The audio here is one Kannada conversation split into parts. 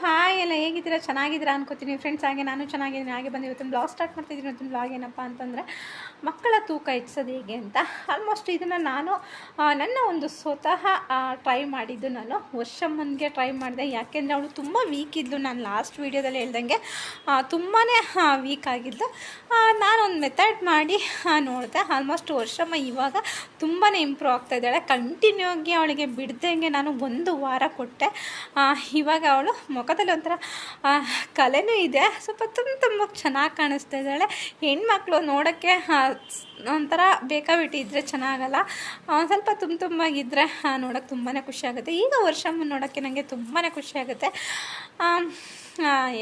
ಹಾಯ್ ಎಲ್ಲ ಹೇಗಿದ್ದೀರಾ? ಚೆನ್ನಾಗಿದ್ದೀರಾ ಅನ್ಕೋತೀನಿ. ಫ್ರೆಂಡ್ಸ್ ಹಾಗೆ ನಾನು ಚೆನ್ನಾಗಿದ್ದೀನಿ. ಹಾಗೆ ಬಂದು ಇವತ್ತಿನ ಬ್ಲಾಗ್ ಸ್ಟಾರ್ಟ್ ಮಾಡ್ತಿದ್ದೀನಿ. ಇವತ್ತಿನ ಬ್ಲಾಗ್ ಏನಪ್ಪ ಅಂತಂದರೆ, ಮಕ್ಕಳ ತೂಕ ಹೆಚ್ಚಿಸೋದು ಹೇಗೆ ಅಂತ. ಆಲ್ಮೋಸ್ಟ್ ಇದನ್ನು ನಾನು ನನ್ನ ಒಂದು ಸ್ವತಃ ಟ್ರೈ ಮಾಡಿದ್ದು. ನಾನು ವರ್ಷಮ್ಮನಿಗೆ ಟ್ರೈ ಮಾಡಿದೆ. ಯಾಕೆಂದರೆ ಅವಳು ತುಂಬ ವೀಕ್ ಇದ್ಲು. ನಾನು ಲಾಸ್ಟ್ ವೀಡಿಯೋದಲ್ಲಿ ಹೇಳ್ದಂಗೆ ತುಂಬಾ ವೀಕ್ ಆಗಿದ್ದು ನಾನೊಂದು ಮೆಥಡ್ ಮಾಡಿ ನೋಡಿದೆ. ಆಲ್ಮೋಸ್ಟ್ ವರ್ಷಮ್ಮ ಇವಾಗ ತುಂಬಾ ಇಂಪ್ರೂವ್ ಆಗ್ತಾ ಇದ್ದಾಳೆ. ಕಂಟಿನ್ಯೂ ಆಗಿ ಅವಳಿಗೆ ಬಿಡ್ದಂಗೆ ನಾನು ಒಂದು ವಾರ ಕೊಟ್ಟೆ. ಇವಾಗ ಅವಳು ಮುಖದಲ್ಲಿ ಒಂಥರ ಕಲೆನೂ ಇದೆ. ಸ್ವಲ್ಪ ತುಂಬ ತುಂಬ ಚೆನ್ನಾಗಿ ಕಾಣಿಸ್ತಾ ಇದ್ದಾಳೆ. ಹೆಣ್ಮಕ್ಳು ನೋಡೋಕ್ಕೆ ಒಂಥರ ಬೇಕಾಬಿಟ್ಟಿದ್ರೆ ಚೆನ್ನಾಗಲ್ಲ. ಸ್ವಲ್ಪ ತುಂಬ ತುಂಬಾಗಿದ್ದರೆ ನೋಡೋಕ್ಕೆ ತುಂಬಾ ಖುಷಿ ಆಗುತ್ತೆ. ಈಗ ವರ್ಷಮ್ಮ ನೋಡೋಕ್ಕೆ ನನಗೆ ತುಂಬಾ ಖುಷಿ ಆಗುತ್ತೆ.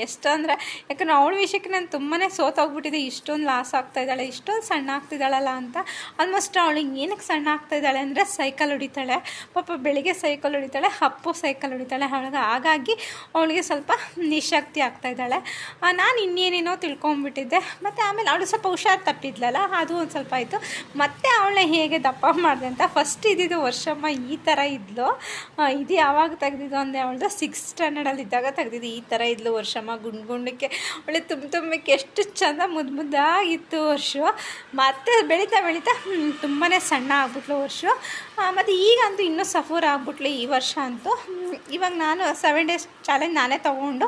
ಎಷ್ಟು ಅಂದರೆ, ಯಾಕಂದ್ರೆ ಅವಳ ವಿಷಯಕ್ಕೆ ನಾನು ತುಂಬಾ ಸೋತೋಗ್ಬಿಟ್ಟಿದೆ. ಇಷ್ಟೊಂದು ಲಾಸ್ ಆಗ್ತಾ ಇದ್ದಾಳೆ, ಇಷ್ಟೊಂದು ಸಣ್ಣ ಆಗ್ತಿದ್ದಾಳಲ್ಲ ಅಂತ. ಆಲ್ಮೋಸ್ಟ್ ಅವಳಿಗೆ ಏನಕ್ಕೆ ಸಣ್ಣ ಆಗ್ತಾ ಇದ್ದಾಳೆ ಅಂದರೆ ಸೈಕಲ್ ಹೊಡಿತಾಳೆ. ಪಾಪ ಬೆಳಿಗ್ಗೆ ಸೈಕಲ್ ಹೊಡಿತಾಳೆ, ಅಪ್ಪು ಸೈಕಲ್ ಹೊಡಿತಾಳೆ. ಅವಳಿಗೆ ಹಾಗಾಗಿ ಅವಳಿಗೆ ಸ್ವಲ್ಪ ನಿಶಕ್ತಿ ಆಗ್ತಾ ಇದ್ದಾಳೆ. ನಾನು ಇನ್ನೇನೇನೋ ತಿಳ್ಕೊಂಬಿಟ್ಟಿದ್ದೆ ಮತ್ತು ಆಮೇಲೆ ಅವಳು ಸ್ವಲ್ಪ ಹುಷಾರು ತಪ್ಪಿದ್ಲಲ್ಲ, ಅದು ಒಂದು ಸ್ವಲ್ಪ ಆಯಿತು. ಮತ್ತೆ ಅವಳನ್ನ ಹೇಗೆ ದಪ್ಪ ಮಾಡಿದೆ ಅಂತ ಫಸ್ಟ್ ಇದ್ದಿದ್ದು ವರ್ಷಮ್ಮ ಈ ಥರ ಇದ್ಲು. ಇದು ಯಾವಾಗ ತೆಗ್ದಿದ್ದು ಅಂದರೆ, ಅವಳದು ಸಿಕ್ಸ್ ಸ್ಟ್ಯಾಂಡರ್ಡಲ್ಲಿ ಇದ್ದಾಗ ತೆಗ್ದಿದ್ದು ಈ ಥರ ಇದ್ಲು. ವರ್ಷಮ್ಮ ಗುಂಡ್ ಗುಂಡಕ್ಕೆ ಒಳ್ಳೆ ತುಂಬ ತುಂಬಕ್ಕೆ ಎಷ್ಟು ಚಂದ ಮುದ್ದು ಮುದ್ದಾಗಿತ್ತು ವರ್ಷ. ಮತ್ತೆ ಬೆಳೀತಾ ಬೆಳೀತಾ ತುಂಬಾ ಸಣ್ಣ ಆಗ್ಬಿಟ್ಲು ವರ್ಷ. ಮತ್ತು ಈಗ ಅಂತೂ ಇನ್ನೂ ಸಫರ್ ಆಗ್ಬಿಟ್ಲಿ ಈ ವರ್ಷ ಅಂತೂ. ಇವಾಗ ನಾನು ಸೆವೆನ್ ಡೇಸ್ ಚಾಲೆಂಜ್ ನಾನೇ ತೊಗೊಂಡು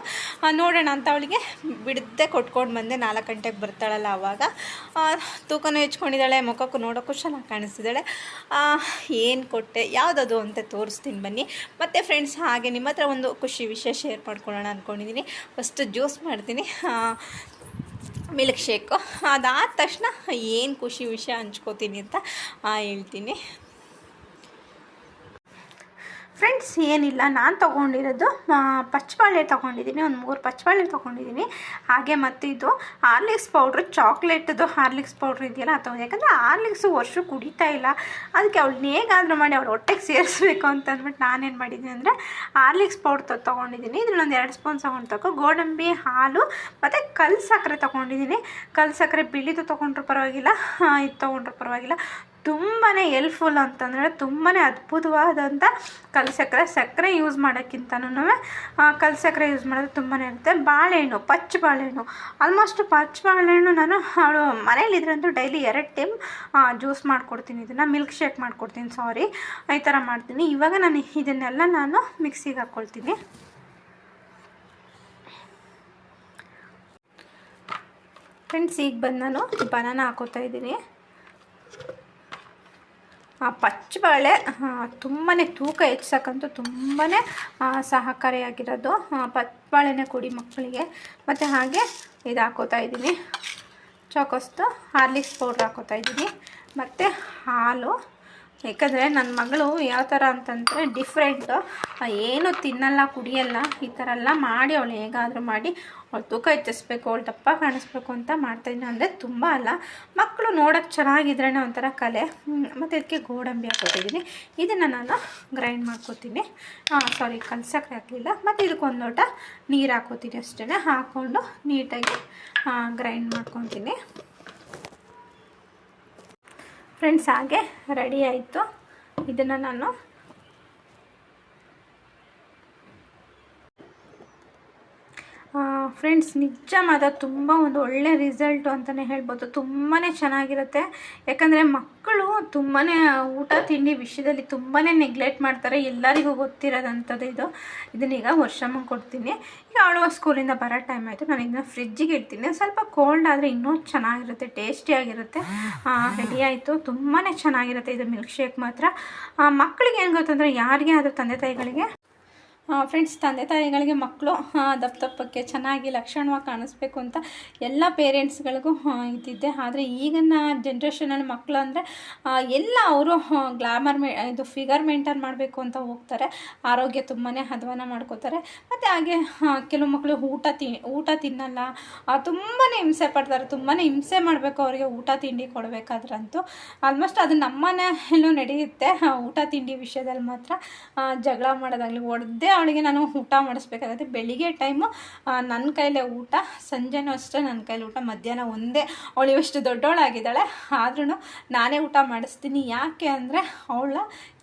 ನೋಡೋಣ ಅಂತ ಅವಳಿಗೆ ಬಿಡದೆ ಕೊಟ್ಕೊಂಡು ಬಂದೆ. ನಾಲ್ಕು ಗಂಟೆಗೆ ಬರ್ತಾಳಲ್ಲ ಆವಾಗ ತೂಕನೂ ಹೆಚ್ಕೊಂಡಿದ್ದಾಳೆ, ಮುಖಕ್ಕೂ ನೋಡೋಕ್ಕೂ ಚೆನ್ನಾಗಿ ಕಾಣಿಸ್ತಿದ್ದಾಳೆ. ಏನು ಕೊಟ್ಟೆ? ಯಾವುದದು ಅಂತ ತೋರಿಸ್ತೀನಿ ಬನ್ನಿ. ಮತ್ತು ಫ್ರೆಂಡ್ಸ್ ಹಾಗೆ ನಿಮ್ಮ ಹತ್ರ ಒಂದು ಖುಷಿ ವಿಷಯ ಶೇರ್ ಮಾಡ್ಕೊಳ್ಳೋಣ ಅಂದ್ಕೊಂಡಿದ್ದೀನಿ ಫಸ್ಟು ಜ್ಯೂಸ್ ಮಾಡ್ತೀನಿ. ಮಿಲ್ಕ್ ಶೇಕು ಅದಾದ ತಕ್ಷಣ ಏನು ಖುಷಿ ವಿಷಯ ಹಂಚ್ಕೋತೀನಿ ಅಂತ ಹೇಳ್ತೀನಿ. ಫ್ರೆಂಡ್ಸ್ ಏನಿಲ್ಲ, ನಾನು ತೊಗೊಂಡಿರೋದು ಪಚ್ಚಬಾಳೆ ತೊಗೊಂಡಿದ್ದೀನಿ, ಒಂದು ಮೂರು ಪಚ್ಚಬಾಳೆ ತೊಗೊಂಡಿದ್ದೀನಿ. ಹಾಗೆ ಮತ್ತು ಇದು ಹಾರ್ಲಿಕ್ಸ್ ಪೌಡ್ರು, ಚಾಕ್ಲೇಟ್ದು ಹಾರ್ಲಿಕ್ಸ್ ಪೌಡ್ರ್ ಇದೆಯಲ್ಲ, ಅದು ಯಾಕಂದರೆ ಹಾರ್ಲಿಕ್ಸು ವರ್ಷ ಕುಡಿತಾ ಇಲ್ಲ. ಅದಕ್ಕೆ ಅವಳು ಹೇಗಾದರೂ ಮಾಡಿ ಅವ್ಳು ಹೊಟ್ಟೆಗೆ ಸೇರಿಸ್ಬೇಕು ಅಂತ ಅಂದ್ಬಿಟ್ಟು ನಾನೇನು ಮಾಡಿದ್ದೀನಿ ಅಂದರೆ ಹಾರ್ಲಿಕ್ಸ್ ಪೌಡ್ರ್ ತೊಗೊಂಡಿದ್ದೀನಿ. ಒಂದು ಎರಡು ಸ್ಪೂನ್ ತೊಗೊಂಡು ತಗೋ. ಗೋಡಂಬಿ, ಹಾಲು, ಮತ್ತು ಕಲ್ ಸಕ್ಕರೆ ತೊಗೊಂಡಿದ್ದೀನಿ. ಕಲ್ ಸಕ್ಕರೆ ಬಿಳಿದು ತೊಗೊಂಡ್ರು ಪರವಾಗಿಲ್ಲ ಇದು ತೊಗೊಂಡ್ರು ಪರವಾಗಿಲ್ಲ. ತುಂಬಾ ಹೆಲ್ಪ್ಫುಲ್ ಅಂತಂದರೆ ತುಂಬಾ ಅದ್ಭುತವಾದಂಥ ಕಲ್ ಸಕ್ಕರೆ. ಯೂಸ್ ಮಾಡೋಕ್ಕಿಂತನೂ ಕಲ್ ಸಕ್ಕರೆ ಯೂಸ್ ಮಾಡೋದು ತುಂಬಾ ಇರುತ್ತೆ. ಬಾಳೆಹಣ್ಣು, ಪಚ್ಚ ಬಾಳೆಹಣ್ಣು. ಆಲ್ಮೋಸ್ಟ್ ಪಚ್ಚ ಬಾಳೆಹಣ್ಣು ನಾನು, ಅವಳು ಮನೇಲಿದ್ರಂತೂ ಡೈಲಿ ಎರಡು ಟೈಮ್ ಜ್ಯೂಸ್ ಮಾಡಿಕೊಡ್ತೀನಿ. ಇದನ್ನು ಮಿಲ್ಕ್ ಶೇಕ್ ಮಾಡಿಕೊಡ್ತೀನಿ ಸಾರಿ ಈ ಥರ ಮಾಡ್ತೀನಿ. ಇವಾಗ ನಾನು ಇದನ್ನೆಲ್ಲ ನಾನು ಮಿಕ್ಸಿಗೆ ಹಾಕ್ಕೊಳ್ತೀನಿ ಫ್ರೆಂಡ್ಸ್ ಈಗ ಬಂದು ನಾನು ಬನಾನ ಹಾಕೋತಾ ಇದ್ದೀನಿ. ಪಚ್ಚಬಾಳೆ ತುಂಬಾ ತೂಕ ಹೆಚ್ಚಿಸೋಕ್ಕಂತೂ ತುಂಬಾ ಸಹಕಾರಿಯಾಗಿರೋದು ಪಚ್ಚಬಾಳೆನೇ ಕೊಡಿ ಮಕ್ಕಳಿಗೆ. ಮತ್ತು ಹಾಗೆ ಇದು ಹಾಕೋತಾ ಇದ್ದೀನಿ. ಚಾಕೋಸ್ತು ಹಾರ್ಲಿಕ್ಸ್ ಪೌಡ್ರ್ ಹಾಕೋತಾ ಇದ್ದೀನಿ. ಮತ್ತು ಹಾಲು. ಯಾಕಂದರೆ ನನ್ನ ಮಗಳು ಯಾವ ಥರ ಅಂತಂದರೆ ಡಿಫ್ರೆಂಟು ಏನು ತಿನ್ನಲ್ಲ, ಕುಡಿಯಲ್ಲ, ಈ ಥರ ಎಲ್ಲ ಮಾಡಿ ಅವಳು ಹೇಗಾದರೂ ಮಾಡಿ ಅವಳು ತೂಕ ಹೆಚ್ಚಿಸ್ಬೇಕು, ಅವಳು ದಪ್ಪ ಕಾಣಿಸ್ಬೇಕು ಅಂತ ಮಾಡ್ತಾಯಿದ್ದೀನಿ ಅಂದರೆ ತುಂಬ ಅಲ್ಲ. ಮಕ್ಕಳು ನೋಡೋಕ್ಕೆ ಚೆನ್ನಾಗಿದ್ರೇ ಒಂಥರ ಕಲೆ. ಮತ್ತು ಇದಕ್ಕೆ ಗೋಡಂಬಿ ಹಾಕೋತಿದ್ದೀನಿ ಇದನ್ನು ನಾನು ಗ್ರೈಂಡ್ ಮಾಡ್ಕೋತೀನಿ. ಸಾರಿ ಕಲ್ಸಕ್ಕೆ ಹಾಕಲಿಲ್ಲ ಮತ್ತು ಇದಕ್ಕೊಂದು ಲೋಟ ನೀರು ಹಾಕೋತೀನಿ ಅಷ್ಟೇ ಹಾಕ್ಕೊಂಡು ನೀಟಾಗಿ ಗ್ರೈಂಡ್ ಮಾಡ್ಕೊತೀನಿ. ಫ್ರೆಂಡ್ಸ್ ಹಾಗೆ ರೆಡಿ ಆಯಿತು. ಇದನ್ನು ನಾನು ಫ್ರೆಂಡ್ಸ್ ನಿಜ ಮಾತ್ರ ತುಂಬ ಒಂದು ಒಳ್ಳೆ ರಿಸಲ್ಟು ಅಂತಲೇ ಹೇಳ್ಬೋದು. ತುಂಬಾ ಚೆನ್ನಾಗಿರುತ್ತೆ. ಯಾಕಂದರೆ ಮಕ್ಕಳು ತುಂಬಾ ಊಟ, ತಿಂಡಿ ವಿಷಯದಲ್ಲಿ ತುಂಬಾ ನೆಗ್ಲೆಕ್ಟ್ ಮಾಡ್ತಾರೆ. ಎಲ್ಲರಿಗೂ ಗೊತ್ತಿರೋದಂಥದ್ದು ಇದು. ಇದನ್ನೀಗ ವರ್ಷಮ್ಮ ಕೊಡ್ತೀನಿ. ಈಗ ಅವಳು ಸ್ಕೂಲಿಂದ ಬರೋ ಟೈಮ್ ಆಯಿತು. ನಾನು ಇದನ್ನ ಫ್ರಿಜ್ಜಿಗೆ ಇಡ್ತೀನಿ. ಸ್ವಲ್ಪ ಕೋಲ್ಡ್ ಆದರೆ ಇನ್ನೂ ಚೆನ್ನಾಗಿರುತ್ತೆ. ಟೇಸ್ಟಿಯಾಗಿರುತ್ತೆ ರೆಡಿ ಆಯಿತು. ತುಂಬಾ ಚೆನ್ನಾಗಿರುತ್ತೆ ಇದು ಮಿಲ್ಕ್ ಶೇಕ್ ಮಾತ್ರ ಮಕ್ಕಳಿಗೆ ಏನು ಗೊತ್ತಂದರೆ, ಯಾರಿಗೆ ಆದರೂ ತಂದೆ ತಾಯಿಗಳಿಗೆ ಫ್ರೆಂಡ್ಸ್ ತಂದೆ ತಾಯಿಗಳಿಗೆ ಮಕ್ಕಳು ದಪ್ಪ ದಪ್ಪಕ್ಕೆ ಚೆನ್ನಾಗಿ ಲಕ್ಷಣವಾಗಿ ಕಾಣಿಸ್ಬೇಕು ಅಂತ ಎಲ್ಲ ಪೇರೆಂಟ್ಸ್ಗಳಿಗೂ ಇದ್ದಿದ್ದೆ. ಆದರೆ ಈಗಿನ ಜನ್ರೇಷನಲ್ಲಿ ಮಕ್ಕಳು ಅಂದರೆ ಎಲ್ಲ ಅವರು ಗ್ಲಾಮರ್ ಮೇ, ಇದು ಫಿಗರ್ ಮೇಂಟೈನ್ ಮಾಡಬೇಕು ಅಂತ ಹೋಗ್ತಾರೆ. ಆರೋಗ್ಯ ತುಂಬಾ ಹದವನ ಮಾಡ್ಕೋತಾರೆ. ಮತ್ತು ಹಾಗೆ ಕೆಲವು ಮಕ್ಕಳು ಊಟ ತಿ, ಊಟ ತಿನ್ನಲ್ಲ. ತುಂಬಾ ಹಿಂಸೆ ಪಡ್ತಾರೆ. ತುಂಬಾ ಹಿಂಸೆ ಮಾಡಬೇಕು ಅವರಿಗೆ ಊಟ ತಿಂಡಿ ಕೊಡಬೇಕಾದ್ರಂತೂ. ಆಲ್ಮೋಸ್ಟ್ ಅದು ನಮ್ಮನೆಯಲ್ಲೂ ನಡೆಯುತ್ತೆ. ಊಟ ತಿಂಡಿ ವಿಷಯದಲ್ಲಿ ಮಾತ್ರ ಜಗಳ ಮಾಡೋದಾಗಲಿ ಹೊಡೆದೇ ಅವಳಿಗೆ ನಾನು ಊಟ ಮಾಡಿಸ್ಬೇಕಾಗತ್ತೆ. ಬೆಳಿಗ್ಗೆ ಟೈಮು ನನ್ನ ಕೈಲೇ ಊಟ, ಸಂಜೆನೂ ಅಷ್ಟೇ ನನ್ನ ಕೈಲಿ ಊಟ, ಮಧ್ಯಾಹ್ನ ಒಂದೇ. ಅವಳು ಇವಷ್ಟು ದೊಡ್ಡವಳಾಗಿದ್ದಾಳೆ. ಆದ್ರೂ ನಾನೇ ಊಟ ಮಾಡಿಸ್ತೀನಿ. ಯಾಕೆ ಅಂದರೆ ಅವಳ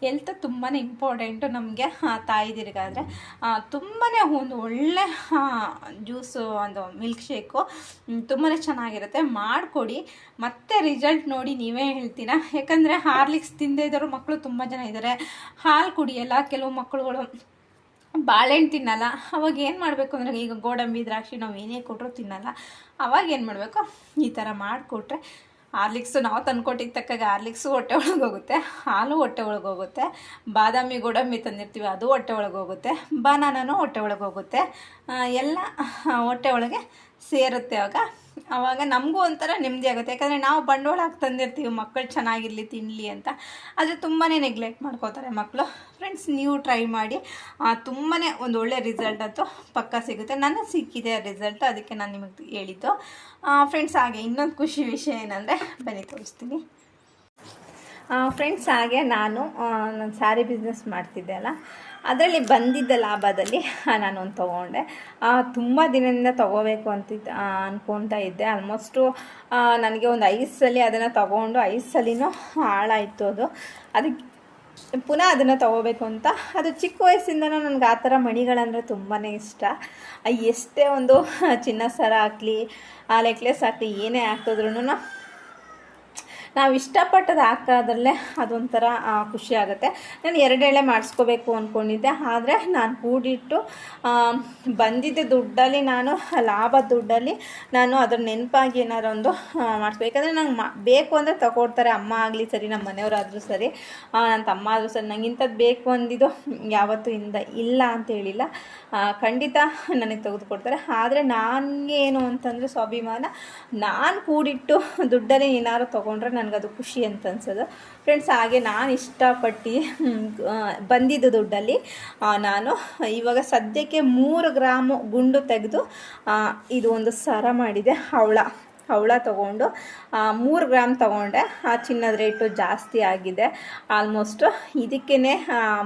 ಹೆಲ್ತ್ ತುಂಬಾ ಇಂಪಾರ್ಟೆಂಟು ನಮಗೆ ತಾಯಿದಿರಿಗಾದರೆ. ತುಂಬಾ ಒಂದು ಒಳ್ಳೆ ಜ್ಯೂಸು ಒಂದು ಮಿಲ್ಕ್ ಶೇಕು ತುಂಬಾ ಚೆನ್ನಾಗಿರುತ್ತೆ. ಮಾಡಿಕೊಡಿ. ಮತ್ತೆ ರಿಸಲ್ಟ್ ನೋಡಿ ನೀವೇ ಹೇಳ್ತೀರಾ? ಯಾಕಂದರೆ ಹಾರ್ಲಿಕ್ಸ್ ತಿಂದೇ ಇದ್ದವರು ಮಕ್ಕಳು ತುಂಬ ಜನ ಇದ್ದಾರೆ ಹಾಲು ಕುಡಿಯಲ್ಲ ಕೆಲವು ಮಕ್ಕಳುಗಳು. ಬಾಳೆಹಣ್ಣು ತಿನ್ನಲ್ಲ. ಅವಾಗ ಏನು ಮಾಡಬೇಕು ಅಂದರೆ, ಈಗ ಗೋಡಂಬಿ, ದ್ರಾಕ್ಷಿ ನಾವು ಏನೇ ಕೊಟ್ಟರು ತಿನ್ನಲ್ಲ. ಅವಾಗ ಏನು ಮಾಡಬೇಕು? ಈ ಥರ ಮಾಡಿಕೊಟ್ರೆ ಹಾರ್ಲಿಕ್ಸು ನಾವು ತಂದ್ಕೊಟ್ಟಿಗೆ ತಕ್ಕಾಗ ಹಾರ್ಲಿಕ್ಸು ಹೊಟ್ಟೆ ಒಳಗೆ ಹೋಗುತ್ತೆ. ಹಾಲು ಹೊಟ್ಟೆ ಒಳಗೆ ಹೋಗುತ್ತೆ. ಬಾದಾಮಿ ಗೋಡಂಬಿ ತಂದಿರ್ತೀವಿ, ಅದು ಹೊಟ್ಟೆ ಒಳಗೆ ಹೋಗುತ್ತೆ. ಬನಾನೂ ಹೊಟ್ಟೆ ಒಳಗೆ ಹೋಗುತ್ತೆ. ಎಲ್ಲ ಹೊಟ್ಟೆ ಒಳಗೆ ಸೇರುತ್ತೆ ಆವಾಗ ಅವಾಗ ನಮಗೂ ಒಂಥರ ನೆಮ್ಮದಿ ಆಗುತ್ತೆ. ಯಾಕಂದರೆ ನಾವು ಬಂಡವಾಳ ಹಾಕಿ ತಂದಿರ್ತೀವಿ, ಮಕ್ಕಳು ಚೆನ್ನಾಗಿರಲಿ ತಿನ್ನಲಿ ಅಂತ. ಆದರೆ ತುಂಬಾ ನೆಗ್ಲೆಕ್ಟ್ ಮಾಡ್ಕೋತಾರೆ ಮಕ್ಕಳು ಫ್ರೆಂಡ್ಸ್ ನೀವು ಟ್ರೈ ಮಾಡಿ. ತುಂಬಾ ಒಂದು ಒಳ್ಳೆ ರಿಸಲ್ಟ್ ಅಂತೂ ಪಕ್ಕ ಸಿಗುತ್ತೆ. ನನಗೆ ಸಿಕ್ಕಿದೆ ರಿಸಲ್ಟ್ ಅದಕ್ಕೆ ನಾನು ನಿಮಗೆ ಹೇಳಿದ್ದು. ಫ್ರೆಂಡ್ಸ್ ಹಾಗೆ ಇನ್ನೊಂದು ಖುಷಿ ವಿಷಯ ಏನಂದರೆ, ಬನ್ನಿ ತೋರಿಸ್ತೀನಿ. ಫ್ರೆಂಡ್ಸ್ ಹಾಗೆ ನಾನು ನನ್ನ ಸ್ಯಾರಿ ಬಿಸ್ನೆಸ್ ಮಾಡ್ತಿದ್ದೆ ಅಲ್ಲ? ಅದರಲ್ಲಿ ಬಂದಿದ್ದ ಲಾಭದಲ್ಲಿ ನಾನು ಒಂದು ತೊಗೊಂಡೆ. ತುಂಬ ದಿನದಿಂದ ತೊಗೋಬೇಕು ಅಂತ ಅಂದ್ಕೊತಾ ಇದ್ದೆ. ಆಲ್ಮೋಸ್ಟು ನನಗೆ ಒಂದು ಐದು ಸಲ ಅದನ್ನು ತೊಗೊಂಡು, ಐದು ಸಲಿನೂ ಹಾಳಾಯಿತು ಅದು. ಅದಕ್ಕೆ ಪುನಃ ಅದನ್ನು ತೊಗೋಬೇಕು ಅಂತ. ಅದು ಚಿಕ್ಕ ವಯಸ್ಸಿಂದನೂ ನನಗೆ ಆ ಥರ ಮಣಿಗಳಂದರೆ ತುಂಬಾ ಇಷ್ಟ. ಆ, ಎಷ್ಟೇ ಒಂದು ಚಿನ್ನ ಸರ ಹಾಕಲಿ ನೆಕ್ಲೆಸ್ ಹಾಕಲಿ, ಏನೇ ಹಾಕಿದ್ರೂ ನಾವು ಇಷ್ಟಪಟ್ಟದ್ದು ಹಾಕೋದ್ರಲ್ಲೇ ಅದೊಂಥರ ಖುಷಿ ಆಗುತ್ತೆ. ನಾನು ಎರಡೆಳೆ ಮಾಡಿಸ್ಕೋಬೇಕು ಅಂದ್ಕೊಂಡಿದ್ದೆ ಆದರೆ ನಾನು ಕೂಡಿಟ್ಟು ಬಂದಿದ್ದ ದುಡ್ಡಲ್ಲಿ ನಾನು, ಲಾಭ ದುಡ್ಡಲ್ಲಿ ನಾನು ಅದ್ರ ನೆನಪಾಗಿ ಏನಾದ್ರು ಒಂದು ಮಾಡಿಸ್ಬೇಕಂದ್ರೆ ನಂಗೆ ಮಾ, ಬೇಕು ಅಂದರೆ ತಗೊಡ್ತಾರೆ ಅಮ್ಮ ಆಗಲಿ ಸರಿ ನಮ್ಮ ಮನೆಯವರಾದರೂ ಸರಿ. ನನ್ನ ತಮ್ಮ ಆದರೂ ಸರಿ. ನಂಗೆ ಇಂಥದ್ದು ಬೇಕು ಅಂದಿದ್ದು ಯಾವತ್ತೂ ಇಂದ ಇಲ್ಲ ಅಂತ ಹೇಳಿಲ್ಲ. ಖಂಡಿತ ನನಗೆ ತೆಗೆದುಕೊಡ್ತಾರೆ. ಆದರೆ ನನಗೆ ಏನು ಅಂತಂದರೆ ಸ್ವಾಭಿಮಾನ, ನಾನು ಕೂಡಿಟ್ಟು ದುಡ್ಡಲ್ಲಿ ಏನಾದ್ರು ತೊಗೊಂಡ್ರೆ ನನಗದು ಖುಷಿ ಅಂತ ಅನ್ಸೋದು ಫ್ರೆಂಡ್ಸ್ ಹಾಗೆ ನಾನು ಇಷ್ಟಪಟ್ಟು ಬಂದಿದ್ದು ದುಡ್ಡಲ್ಲಿ. ನಾನು ಇವಾಗ ಸದ್ಯಕ್ಕೆ ಮೂರು ಗ್ರಾಮು ಗುಂಡು ತೆಗೆದು ಇದು ಒಂದು ಸರ ಮಾಡಿದೆ, ಹವಳ. ಹವಳ ತೊಗೊಂಡು ಮೂರು ಗ್ರಾಮ್ ತೊಗೊಂಡೆ. ಆ ಚಿನ್ನದ ರೇಟು ಜಾಸ್ತಿ ಆಗಿದೆ. ಆಲ್ಮೋಸ್ಟು ಇದಕ್ಕೇ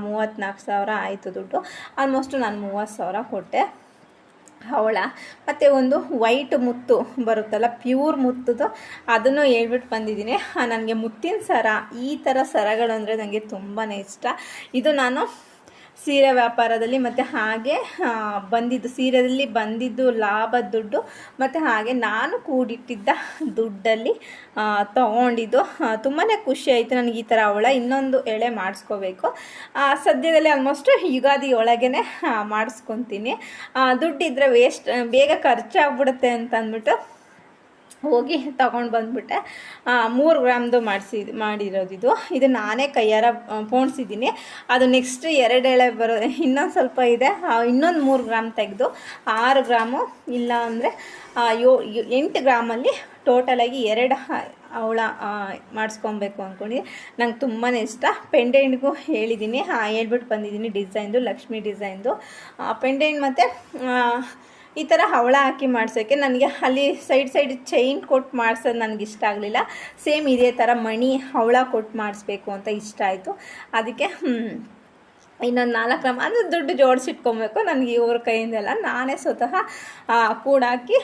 ಮೂವತ್ತ್ನಾಲ್ಕು ಸಾವಿರ ಆಯಿತು ದುಡ್ಡು. ಆಲ್ಮೋಸ್ಟು ನಾನು ಮೂವತ್ತು ಸಾವಿರ ಕೊಟ್ಟೆ. ಹವಳ ಮತ್ತು ಒಂದು ವೈಟ್ ಮುತ್ತು ಬರುತ್ತಲ್ಲ ಪ್ಯೂರ್ ಮುತ್ತದು, ಅದನ್ನು ಹೇಳ್ಬಿಟ್ಟು ಬಂದಿದ್ದೀನಿ. ನನಗೆ ಮುತ್ತಿನ ಸರ, ಈ ಥರ ಸರಗಳಂದರೆ ನನಗೆ ತುಂಬಾ ಇಷ್ಟ. ಇದು ನಾನು ಸೀರೆ ವ್ಯಾಪಾರದಲ್ಲಿ ಮತ್ತು ಹಾಗೆ ಬಂದಿದ್ದು, ಸೀರೆಯಲ್ಲಿ ಬಂದಿದ್ದು ಲಾಭ, ದುಡ್ಡು, ಮತ್ತು ಹಾಗೆ ನಾನು ಕೂಡಿಟ್ಟಿದ್ದ ದುಡ್ಡಲ್ಲಿ ತಗೊಂಡಿದ್ದು ತುಂಬಾ ಖುಷಿ ಆಯಿತು ನನಗೆ ಈ ಥರ ಅವಳ ಇನ್ನೊಂದು ಎಳೆ ಮಾಡಿಸ್ಕೋಬೇಕು. ಸದ್ಯದಲ್ಲಿ ಆಲ್ಮೋಸ್ಟ್ ಯುಗಾದಿ ಒಳಗೇ ಮಾಡಿಸ್ಕೊತೀನಿ. ದುಡ್ಡಿದ್ದರೆ ವೇಸ್ಟ್ ಬೇಗ ಖರ್ಚಾಗ್ಬಿಡುತ್ತೆ ಅಂತ ಅಂದ್ಬಿಟ್ಟು ಹೋಗಿ ತಗೊಂಡು ಬಂದ್ಬಿಟ್ಟೆ. ಮೂರು ಗ್ರಾಮ್ದು ಮಾಡಿಸಿ ಮಾಡಿರೋದಿದು ಇದು. ನಾನೇ ಕೈಯಾರ ಪೋಣಿಸಿದ್ದೀನಿ. ಅದು ನೆಕ್ಸ್ಟ್ ಎರಡು ಎಳೆ ಬರೋ, ಇನ್ನೊಂದು ಸ್ವಲ್ಪ ಇದೆ. ಇನ್ನೊಂದು ಮೂರು ಗ್ರಾಮ್ ತೆಗೆದು, ಆರು ಗ್ರಾಮು, ಇಲ್ಲ ಅಂದರೆ ಯೋ ಎಂಟು ಗ್ರಾಮಲ್ಲಿ ಟೋಟಲಾಗಿ ಎರಡು ಅವಳ ಮಾಡಿಸ್ಕೊಬೇಕು ಅಂದ್ಕೊಂಡು ನಂಗೆ ತುಂಬಾ ಇಷ್ಟ. ಪೆಂಡೆಂಟ್ಗೂ ಹೇಳಿದ್ದೀನಿ. ಹೇಳ್ಬಿಟ್ಟು ಬಂದಿದ್ದೀನಿ ಡಿಸೈನ್ದು, ಲಕ್ಷ್ಮಿ ಡಿಸೈನ್ದು. ಪೆಂಡೆಂಟ್ ಮತ್ತು ಈ ಥರ ಹವಳ ಹಾಕಿ ಮಾಡ್ಸೋಕ್ಕೆ ನನಗೆ ಅಲ್ಲಿ ಸೈಡ್ ಸೈಡ್ ಚೈನ್ ಕೊಟ್ಟು ಮಾಡ್ಸೋದು ನನಗೆ ಇಷ್ಟ ಆಗಲಿಲ್ಲ. ಸೇಮ್ ಇದೇ ಥರ ಮಣಿ ಹವಳ ಕೊಟ್ಟು ಮಾಡಿಸ್ಬೇಕು ಅಂತ ಇಷ್ಟ ಆಯಿತು. ಅದಕ್ಕೆ ಇನ್ನೊಂದು ನಾಲ್ಕು ಗ್ರಾಮ್, ಅಂದರೆ ದುಡ್ಡು ಜೋಡಿಸಿಟ್ಕೊಬೇಕು ನನಗೆ ಇವ್ರ ಕೈಯಿಂದೆಲ್ಲ. ನಾನೇ ಸ್ವತಃ ಕೂಡಾಕಿ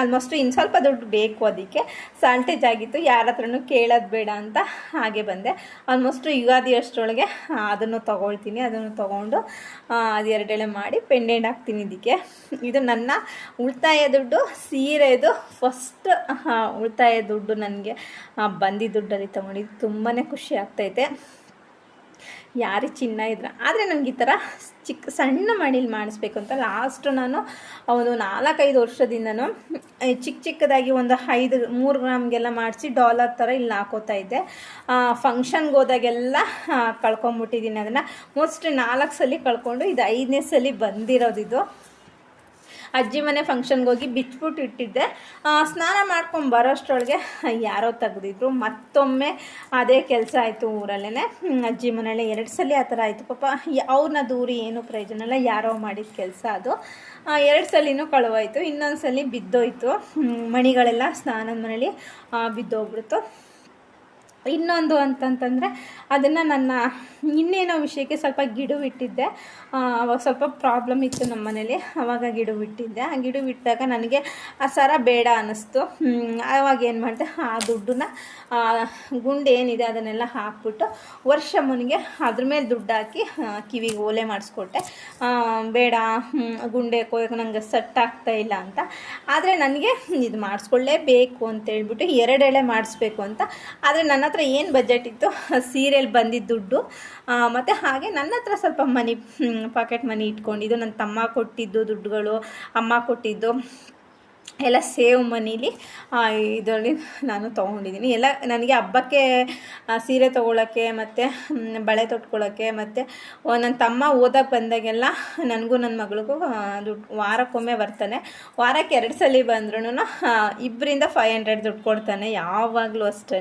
ಆಲ್ಮೋಸ್ಟ್ ಇನ್ನು ಸ್ವಲ್ಪ ದುಡ್ಡು ಬೇಕು ಅದಕ್ಕೆ. ಸಾಲ್ಟೇಜ್ ಆಗಿತ್ತು, ಯಾರ ಹತ್ರನು ಕೇಳೋದು ಬೇಡ ಅಂತ ಹಾಗೆ ಬಂದೆ. ಆಲ್ಮೋಸ್ಟು ಯುಗಾದಿ ಅಷ್ಟರೊಳಗೆ ಅದನ್ನು ತೊಗೊಳ್ತೀನಿ, ಅದನ್ನು ತೊಗೊಂಡು ಎರಡೆಳೆ ಮಾಡಿ ಪೆಂಡೆಂಟ್ ಹಾಕ್ತೀನಿ ಇದಕ್ಕೆ. ಇದು ನನ್ನ ಉಳಿತಾಯ ದುಡ್ಡು, ಸೀರೆದು ಫಸ್ಟ್ ಉಳಿತಾಯ ದುಡ್ಡು ನನಗೆ ಬಂದಿದ್ದ ದುಡ್ಡಲ್ಲಿ ತೊಗೊಂಡಿದ್ದು ತುಂಬಾ ಖುಷಿ ಆಗ್ತೈತೆ. ಯಾರಿಗೆ ಚಿನ್ನ ಇದ್ರ. ಆದರೆ ನನಗೆ ಈ ಥರ ಚಿಕ್ಕ ಸಣ್ಣ ಮಣಿಲಿ ಮಾಡಿಸ್ಬೇಕು ಅಂತ ಲಾಸ್ಟು ನಾನು ಒಂದು ನಾಲ್ಕೈದು ವರ್ಷದಿಂದನೂ ಚಿಕ್ಕ ಚಿಕ್ಕದಾಗಿ ಒಂದು ಐದು, ಮೂರು ಗ್ರಾಮ್ಗೆಲ್ಲ ಮಾಡಿಸಿ ಡಾಲರ್ ಥರ ಇಲ್ಲಿ ಹಾಕೋತಾ ಇದ್ದೆ. ಫಂಕ್ಷನ್ಗೆ ಹೋದಾಗೆಲ್ಲ ಕಳ್ಕೊಂಬಿಟ್ಟಿದ್ದೀನಿ ಅದನ್ನು. ಮೋಸ್ಟ್ ನಾಲ್ಕು ಸಲ ಕಳ್ಕೊಂಡು ಇದು ಐದನೇ ಸಲ ಬಂದಿರೋದಿದು ಅಜ್ಜಿ ಮನೆ ಫಂಕ್ಷನ್ಗೆ ಹೋಗಿ ಬಿಚ್ಚಿಬಿಟ್ಟು ಇಟ್ಟಿದ್ದೆ. ಸ್ನಾನ ಮಾಡ್ಕೊಂಡು ಬರೋಷ್ಟರೊಳಗೆ ಯಾರೋ ತೆಗೆದಿದ್ರು. ಮತ್ತೊಮ್ಮೆ ಅದೇ ಕೆಲಸ ಆಯಿತು ಊರಲ್ಲೇ ಅಜ್ಜಿ ಮನೆಯಲ್ಲೇ ಎರಡು ಸಲ ಆ ಥರ ಆಯಿತು. ಪಾಪ ಅವ್ರನ್ನ ದೂರಿ ಏನು ಪ್ರಯೋಜನ ಇಲ್ಲ. ಯಾರೋ ಮಾಡಿದ ಕೆಲಸ ಅದು. ಎರಡು ಸಲಿನೂ ಕಳುವಾಯಿತು. ಇನ್ನೊಂದು ಸಲ ಬಿದ್ದೋಯ್ತು ಮಣಿಗಳೆಲ್ಲ ಸ್ನಾನದ ಮನೇಲಿ ಬಿದ್ದೋಗ್ಬಿಡ್ತು. ಇನ್ನೊಂದು ಅಂತಂತಂದರೆ ಅದನ್ನು ನನ್ನ ಇನ್ನೇನೋ ವಿಷಯಕ್ಕೆ ಸ್ವಲ್ಪ ಗಿಡು ಇಟ್ಟಿದ್ದೆ ಅವಾಗ ಸ್ವಲ್ಪ ಪ್ರಾಬ್ಲಮ್ ಇತ್ತು ನಮ್ಮ ಮನೇಲಿ. ಆವಾಗ ಗಿಡು ಬಿಟ್ಟಿದ್ದೆ. ಆ ಗಿಡು ಬಿಟ್ಟಾಗ ನನಗೆ ಆ ಸರ ಬೇಡ ಅನ್ನಿಸ್ತು. ಆವಾಗ ಏನು ಮಾಡಿದೆ? ಆ ದುಡ್ಡನ್ನ ಗುಂಡು ಏನಿದೆ ಅದನ್ನೆಲ್ಲ ಹಾಕ್ಬಿಟ್ಟು ವರ್ಷ ಮುನಿಗೆ ಅದ್ರ ಮೇಲೆ ದುಡ್ಡು ಹಾಕಿ ಕಿವಿಗೆ ಓಲೆ ಮಾಡಿಸ್ಕೊಟ್ಟೆ. ಬೇಡ ಗುಂಡೆ ಕೊಯ್ಯಕ್ಕೆ ನಂಗೆ ಸೆಟ್ ಆಗ್ತಾ ಇಲ್ಲ ಅಂತ. ಆದರೆ ನನಗೆ ಇದು ಮಾಡಿಸ್ಕೊಳ್ಳೇಬೇಕು ಅಂತ ಹೇಳ್ಬಿಟ್ಟು ಎರಡೆಳೆ ಮಾಡಿಸ್ಬೇಕು ಅಂತ. ಆದರೆ ನನ್ನ ಹತ್ರ ಏನು ಬಜೆಟ್ ಇತ್ತು? ಸೀರಿಯಲ್ ಬಂದಿದ್ದ ದುಡ್ಡು. ಮತ್ತು ಹಾಗೆ ನನ್ನ ಹತ್ರ ಸ್ವಲ್ಪ ಮನಿ ಪಾಕೆಟ್ ಮನಿ ಇಟ್ಕೊಂಡಿದ್ದು ನನ್ನ ತಮ್ಮ ಕೊಟ್ಟಿದ್ದು ದುಡ್ಡುಗಳು, ಅಮ್ಮ ಕೊಟ್ಟಿದ್ದು ಎಲ್ಲ ಸೇವ್ ಮನೀಲಿ ಇದರಲ್ಲಿ ನಾನು ತೊಗೊಂಡಿದ್ದೀನಿ. ಎಲ್ಲ ನನಗೆ ಹಬ್ಬಕ್ಕೆ ಸೀರೆ ತೊಗೊಳಕ್ಕೆ ಮತ್ತು ಬಳೆ ತೊಟ್ಕೊಳ್ಳೋಕ್ಕೆ ಮತ್ತು ನನ್ನ ತಮ್ಮ ಓದಕ್ಕೆ ಬಂದಾಗೆಲ್ಲ ನನಗೂ ನನ್ನ ಮಗಳಿಗೂ ದುಡ್ಡು ವಾರಕ್ಕೊಮ್ಮೆ ಬರ್ತಾನೆ ವಾರಕ್ಕೆ ಎರಡು ಸಲ ಬಂದ್ರೂ ಇಬ್ಬರಿಂದ ಫೈವ್ ಹಂಡ್ರೆಡ್ ದುಡ್ಡು ಕೊಡ್ತಾನೆ, ಯಾವಾಗಲೂ ಅಷ್ಟೇ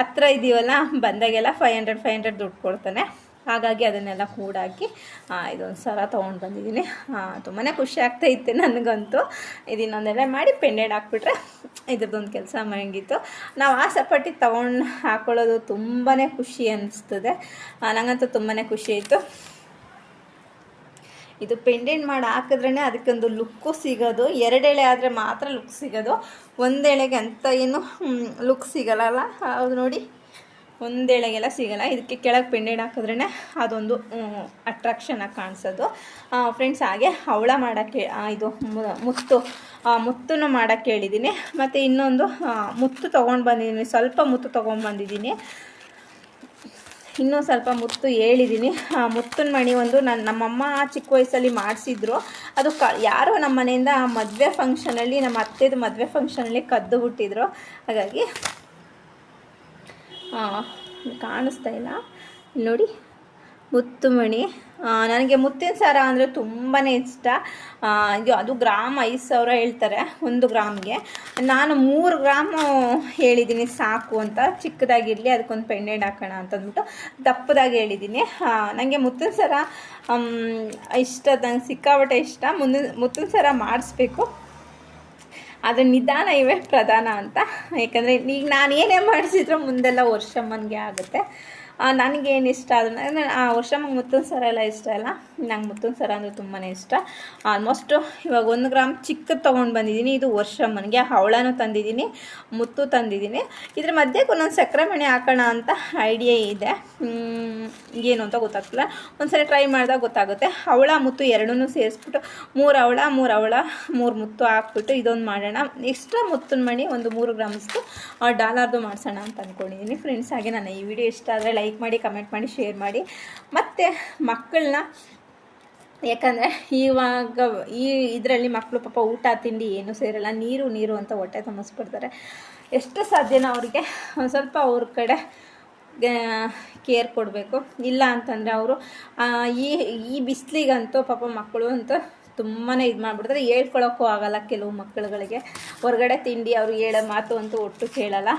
ಹತ್ರ ಇದೀವಲ್ಲ, ಬಂದಾಗೆಲ್ಲ ಫೈವ್ ಹಂಡ್ರೆಡ್ ಫೈವ್ ಹಂಡ್ರೆಡ್ ದುಡ್ಡು ಕೊಡ್ತಾನೆ. ಹಾಗಾಗಿ ಅದನ್ನೆಲ್ಲ ಕೂಡಾಕಿ ಇದೊಂದು ಸರ ತೊಗೊಂಡು ಬಂದಿದ್ದೀನಿ ತುಂಬಾ ಖುಷಿ ಆಗ್ತಾ ಇತ್ತು ನನಗಂತೂ. ಇದನ್ನೊಂದೆಲ್ಲ ಮಾಡಿ ಪೆಂಡೆಂಟ್ ಹಾಕ್ಬಿಟ್ರೆ ಇದ್ರದ್ದೊಂದು ಕೆಲಸ ಮಂಗಿತ್ತು ನಾವು ಆಸೆಪಟ್ಟು ತೊಗೊಂಡು ಹಾಕೊಳ್ಳೋದು ತುಂಬಾ ಖುಷಿ ಅನ್ನಿಸ್ತದೆ ನನಗಂತೂ ನಂಗಂತೂ ತುಂಬಾ ಖುಷಿ ಆಯಿತು. ಇದು ಪೆಂಡೆಂಟ್ ಮಾಡಿ ಹಾಕಿದ್ರೇ ಅದಕ್ಕೊಂದು ಲುಕ್ಕು ಸಿಗೋದು, ಎರಡೆಳೆ ಆದರೆ ಮಾತ್ರ ಲುಕ್ ಸಿಗೋದು. ಒಂದೆಳೆಗೆ ಅಂತ ಏನು ಲುಕ್ ಸಿಗಲ್ಲ ಹೌದು ನೋಡಿ. ಒಂದೆಳೆಗೆಲ್ಲ ಸಿಗಲ್ಲ. ಇದಕ್ಕೆ ಕೆಳಗೆ ಪೆಂಡೆಂಟ್ ಹಾಕಿದ್ರೇ ಅದೊಂದು ಅಟ್ರಾಕ್ಷನ್ ಆಗಿ ಕಾಣಿಸೋದು. ಫ್ರೆಂಡ್ಸ್ ಹಾಗೆ ಅವಳ ಮಾಡೋಕ್ಕೆ ಇದು ಮುತ್ತು ಮುತ್ತನ್ನು ಮಾಡೋಕ್ಕೆ ಹೇಳಿದ್ದೀನಿ. ಮತ್ತು ಇನ್ನೊಂದು ಮುತ್ತು ತೊಗೊಂಡು ಬಂದಿದ್ದೀನಿ. ಸ್ವಲ್ಪ ಮುತ್ತು ತೊಗೊಂಡು ಬಂದಿದ್ದೀನಿ. ಇನ್ನೂ ಸ್ವಲ್ಪ ಮುತ್ತು ಹೇಳಿದ್ದೀನಿ. ಮುತ್ತಿನ ಮಣಿ ಒಂದು ನನ್ನ ನಮ್ಮಮ್ಮ ಚಿಕ್ಕ ವಯಸ್ಸಲ್ಲಿ ಮಾಡಿಸಿದ್ರು. ಅದು ಕ, ಯಾರೋ ನಮ್ಮ ಮನೆಯಿಂದ ಮದುವೆ ಫಂಕ್ಷನಲ್ಲಿ ನಮ್ಮ ಅತ್ತೆದು ಮದುವೆ ಫಂಕ್ಷನಲ್ಲಿ ಕದ್ದು ಬಿಟ್ಟಿದ್ರು ಹಾಗಾಗಿ ಕಾಣಿಸ್ತಾ ಇಲ್ಲ. ನೋಡಿ, ಮುತ್ತುಮಣಿ. ನನಗೆ ಮುತ್ತಿನ ಸಾರ ಅಂದರೆ ತುಂಬಾ ಇಷ್ಟ. ಇದು ಅದು ಗ್ರಾಮ್ ಐದು ಸಾವಿರ ಹೇಳ್ತಾರೆ ಒಂದು ಗ್ರಾಮ್ಗೆ. ನಾನು ಮೂರು ಗ್ರಾಮು ಹೇಳಿದ್ದೀನಿ, ಸಾಕು ಅಂತ. ಚಿಕ್ಕದಾಗಿರಲಿ, ಅದಕ್ಕೊಂದು ಪೆಂಡೆಂಟ್ ಹಾಕೋಣ ಅಂತಂದ್ಬಿಟ್ಟು ದಪ್ಪದಾಗಿ ಹೇಳಿದ್ದೀನಿ. ನನಗೆ ಮುತ್ತಿನ ಸಾರ ಇಷ್ಟ, ನಂಗೆ ಸಿಕ್ಕಾಬಟ್ಟೆ ಇಷ್ಟ. ಮುಂದಿನ, ಮುತ್ತಿನ ಸಾರ ಮಾಡಿಸ್ಬೇಕು. ಆದರೆ ನಿಧಾನ ಇವೆ ಪ್ರಧಾನ ಅಂತ. ಯಾಕಂದರೆ ಈಗ ನಾನು ಏನೇ ಮಾಡಿಸಿದ್ರು ಮುಂದೆಲ್ಲ ವರ್ಷಮ್ಮನಿಗೆ ಆಗುತ್ತೆ. ನನಗೇನು ಇಷ್ಟ ಅಂದರೆ ಆ ವರ್ಷಮ್ಮಂಗೆ ಮುತ್ತಿನ ಸರ ಎಲ್ಲ ಇಷ್ಟ ಇಲ್ಲ. ನಂಗೆ ಮುತ್ತಿನ ಸರ ಅಂದರೆ ತುಂಬಾ ಇಷ್ಟ. ಆಲ್ಮೋಸ್ಟು ಇವಾಗ ಒಂದು ಗ್ರಾಮ್ ಚಿಕ್ಕದು ತೊಗೊಂಡು ಬಂದಿದ್ದೀನಿ ಇದು ವರ್ಷಮ್ಮನಿಗೆ ಹವಳನೂ ತಂದಿದ್ದೀನಿ ಮುತ್ತು ತಂದಿದ್ದೀನಿ ಇದ್ರ ಮಧ್ಯಕ್ಕೆ ಒಂದೊಂದು ಸಕ್ಕರೆ ಮಣೆ ಹಾಕೋಣ ಅಂತ ಐಡಿಯಾ ಇದೆ. ಏನು ಅಂತ ಗೊತ್ತಾಗ್ತಿಲ್ಲ. ಒಂದ್ಸಲ ಟ್ರೈ ಮಾಡಿದಾಗ ಗೊತ್ತಾಗುತ್ತೆ. ಹವಳ, ಮುತ್ತು ಎರಡೂ ಸೇರಿಸ್ಬಿಟ್ಟು ಮೂರು ಅವಳ ಮೂರು ಅವಳ ಮೂರು ಮುತ್ತು ಹಾಕ್ಬಿಟ್ಟು ಇದೊಂದು ಮಾಡೋಣ. ಎಕ್ಸ್ಟ್ರಾ ಮುತ್ತಿನ ಮಣಿ ಒಂದು ಮೂರು ಗ್ರಾಮ್ಸ್ದು ಡಾಲರ್ದು ಮಾಡಿಸೋಣ ಅಂತ ಅಂದ್ಕೊಂಡಿದ್ದೀನಿ ಫ್ರೆಂಡ್ಸ್ ಹಾಗೆ ನಾನು ಈ ವಿಡಿಯೋ ಇಷ್ಟ ಆದರೆ ಲೈಕ್ ಮಾಡಿ ಕಮೆಂಟ್ ಮಾಡಿ ಶೇರ್ ಮಾಡಿ. ಮತ್ತು ಮಕ್ಕಳನ್ನ ಯಾಕಂದರೆ ಇವಾಗ ಈ ಇದರಲ್ಲಿ ಮಕ್ಕಳು ಪಾಪ ಊಟ, ತಿಂಡಿ ಏನೂ ಸೇರಲ್ಲ, ನೀರು ನೀರು ಅಂತ ಹೊಟ್ಟೆ ತುಂಬಿಸ್ಬಿಡ್ತಾರೆ. ಎಷ್ಟು ಸಾಧ್ಯನೋ ಅವ್ರಿಗೆ ಒಂದು ಸ್ವಲ್ಪ ಅವ್ರ ಕಡೆ ಕೇರ್ ಕೊಡಬೇಕು. ಇಲ್ಲ ಅಂತಂದರೆ ಅವರು ಈ ಈ ಬಿಸಿಲಿಗಂತೂ ಪಾಪ ಮಕ್ಕಳು ಅಂತೂ ತುಂಬಾ ಇದು ಮಾಡಿಬಿಡ್ತಾರೆ. ಹೇಳ್ಕೊಳಕ್ಕೂ ಆಗಲ್ಲ ಕೆಲವು ಮಕ್ಕಳುಗಳಿಗೆ. ಹೊರಗಡೆ ತಿಂಡಿ ಅವ್ರಿಗೆ ಹೇಳೋ ಮಾತು ಅಂತೂ ಒಟ್ಟು ಕೇಳಲ್ಲ.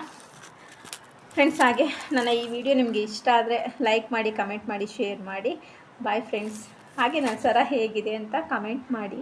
ಫ್ರೆಂಡ್ಸ್ ಹಾಗೆ ನನ್ನ ಈ ವಿಡಿಯೋ ನಿಮಗೆ ಇಷ್ಟ ಆದರೆ ಲೈಕ್ ಮಾಡಿ ಕಮೆಂಟ್ ಮಾಡಿ ಶೇರ್ ಮಾಡಿ. ಬಾಯ್ ಫ್ರೆಂಡ್ಸ್ ಹಾಗೆ ನನ್ನ ಸರ ಹೇಗಿದೆ ಅಂತ ಕಮೆಂಟ್ ಮಾಡಿ.